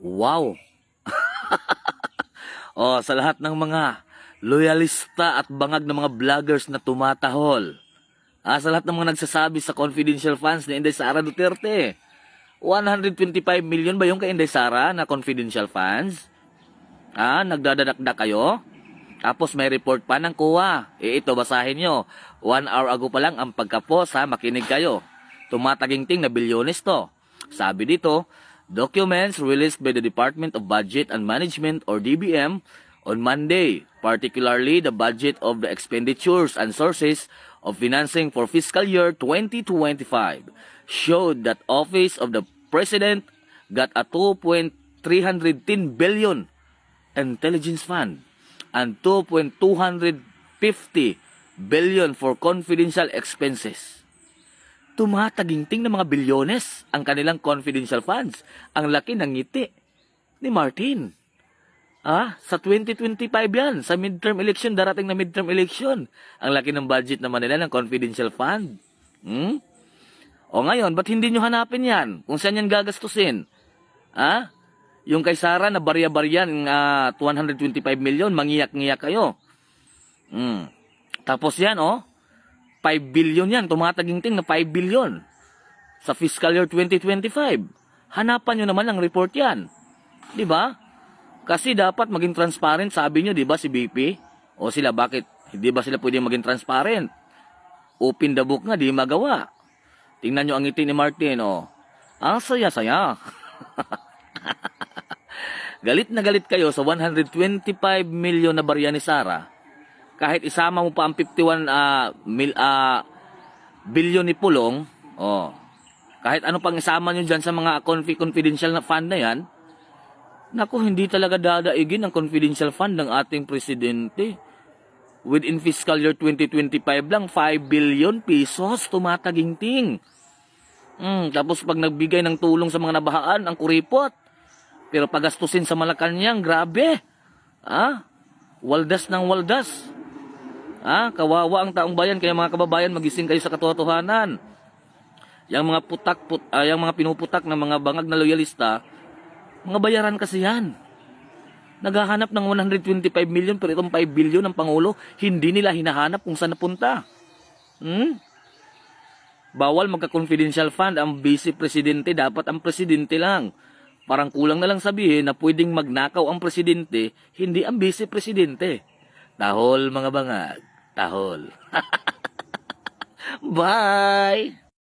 Wow! oh, sa lahat ng mga loyalista at bangag ng mga vloggers na tumatahol. Ah, sa lahat ng mga nagsasabi sa confidential funds ni Inday Sara Duterte. 125 million ba yung kay Inday Sara na confidential funds? Ah, nagdadadakdak kayo? Tapos may report pa ng kuha. Eh ito, basahin nyo. One hour ago pa lang ang pagkapos ha, makinig kayo. Tumataginting na bilyones to. Sabi dito, documents released by the Department of Budget and Management or DBM on Monday, particularly the budget of the expenditures and sources of financing for fiscal year 2025, showed that Office of the President got a 2.310 billion intelligence fund and 2.250 billion for confidential expenses. Tumataginting ng mga bilyones ang kanilang confidential funds. Ang laki ng ngiti ni Martin. Ah, sa 2025 yan, sa midterm election, darating na midterm election. Ang laki ng budget naman nila ng confidential fund. Hmm? O ngayon, ba't hindi nyo hanapin yan? Kung saan yan gagastusin? Ah? Yung kay Sara na barya-barya ng ah, 225 million, mangiyak-ngiyak kayo. Hmm. Tapos yan, oh. 5 billion yan, tumataginting na 5 billion. Sa fiscal year 2025. Hanapan nyo naman ang report yan. Ba? Kasi dapat maging transparent, sabi nyo, di ba, si BP? O sila, bakit? Hindi ba sila pwedeng maging transparent? Open the book nga, di magawa. Tingnan nyo ang ngiti ni Martin, oh. Ang saya-saya. galit na galit kayo sa 125 million na barya ni Sara. Kahit isama mo pa ang 51 ah, mil, ah, billion ni Pulong, oh. Kahit ano pang isama nyo dyan sa mga confi- confidential na fund na yan, Naku, hindi talaga dadaigin ang confidential fund ng ating presidente. Within fiscal year 2025 lang, 5 billion pesos tumataginting. Mm, tapos pag nagbigay ng tulong sa mga nabahaan, ang kuripot. Pero pagastusin sa Malacanang, grabe. Ah, waldas ng waldas. Ah, kawawa ang taong bayan, kaya mga kababayan, magising kayo sa katotohanan. Yang mga putak, put, ah, yang mga pinuputak ng mga bangag na loyalista, mga bayaran kasi yan. Naghahanap ng 125 million pero itong 5 billion ng Pangulo, hindi nila hinahanap kung saan napunta. Hmm? Bawal magka-confidential fund ang vice presidente, dapat ang presidente lang. Parang kulang na lang sabihin na pwedeng magnakaw ang presidente, hindi ang vice presidente. Tahol mga bangag, tahol. Bye!